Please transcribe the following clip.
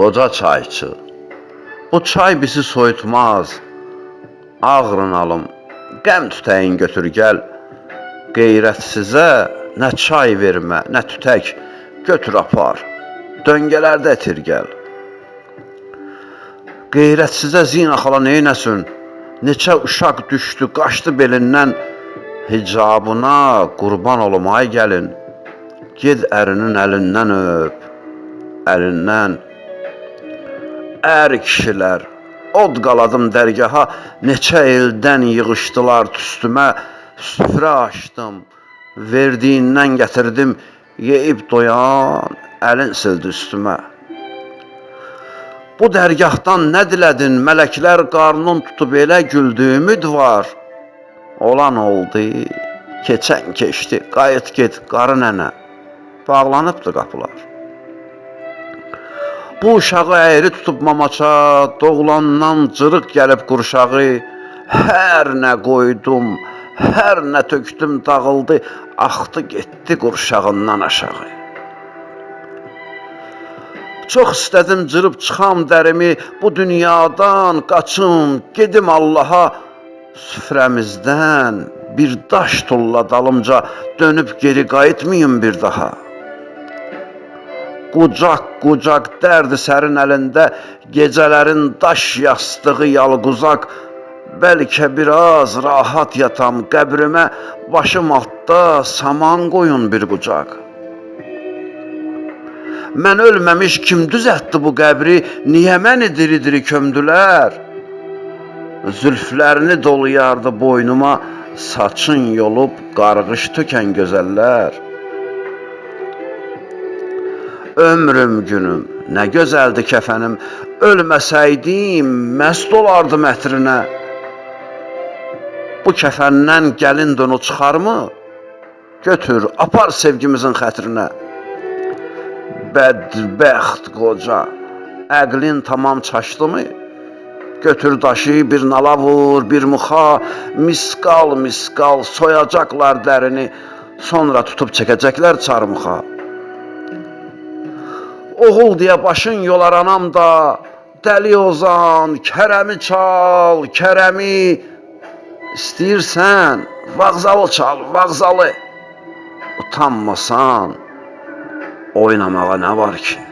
Qoca çayçı. Bu çay bizi soyutmaz. Ağrın alım, qəm tütəyin götür gəl. Qeyrətsizə nə çay vermə, nə tütək götür apar. Döngələrdə etir gəl. Qeyrətsizə zina xala neynəsin? Neçə uşaq düşdü, qaçdı belindən. Hicabına qurban olum ay gəlin. Ged ərinin əlindən öp. Əlindən ər kişilər. Od qaladım dərgaha neçə ildən yığışdılar tüstümə. Süfrə açdım verdiyindən gətirdim yeyib doyan əlin sildi üstümə. Bu dərgahdan nə dilədin mələklər qarnın tutub elə güldü ümid var. Olan oldu keçən keçdi qayıt get qarı nənə. Bağlanıbdı qapılar Bu uşağı əyri tutub mamaça, doğulandan cırıq gəlib qurşağı, hər nə qoydum, hər nə tökdüm dağıldı, axdı getdi qurşağından aşağı. Çox istədim cırıb çıxam dərimi, bu dünyadan qaçım, gedim Allaha, süfrəmizdən bir daş tulla dalımca dönüb geri qayıtmayım bir daha. Qucaq qucaq dərdi sərin əlində gecələrin daş yastığı yalquzaq bəlkə biraz rahat yatam qəbrimə başım altda saman qoyun bir qucaq. Mən ölməmiş kim düzəltdi bu qəbri? Niyə məni diri-diri kömdülər? Zülflərini doluyardı boynuma, saçın yolub qarğış tökən gözəllər. Ömrüm günüm, nə gözəldi kəfənim, ölməsəydim məst olardım ətrinə. Bu kəfəndən gəlin donu çıxarmı? Götür, apar sevgimizin xətrinə. Bədbəxt qoca, əqlin tamam çaşdımı? Götür daşı bir nala vur, bir muxa, miskal miskal soyacaqlar dərini, sonra tutub çəkəcəklər çarmıxa. Oğul deyə başın yolar anam da, dəli ozan, kərəmi çal, kərəmi. İstəyirsən, vağzalı çal, vağzalı. Utanmasan, oynamağa nə var ki?